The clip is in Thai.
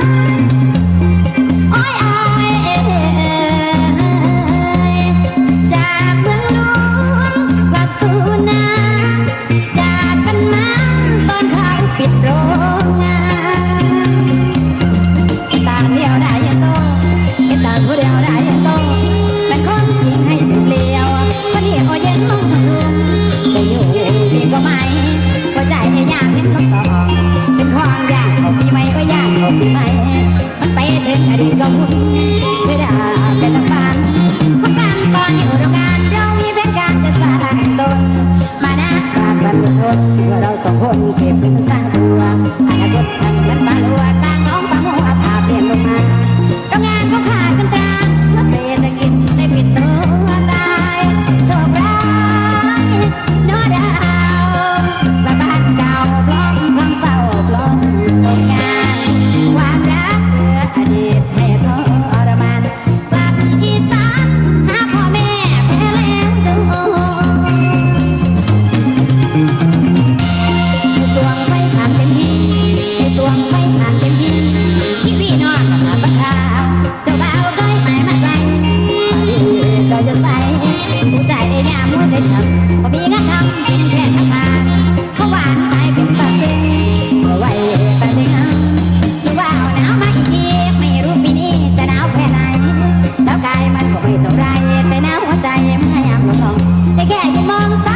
Thank you. เราสองคนเก็บเป็นสร้างตัวอนาคต มีงานทำเป็นแค่ทำงาเขาหวานตาเป็นสัตว์เอาไว้ตะลึงหรือว่าหนาวมาเองไม่รู้ปีนี้จะหนาวแค่ไหนแล้วกายมันก็ไม่เท่าไแต่หนาวหัวใจมันขยับลงลงได้แค่ยืนมอง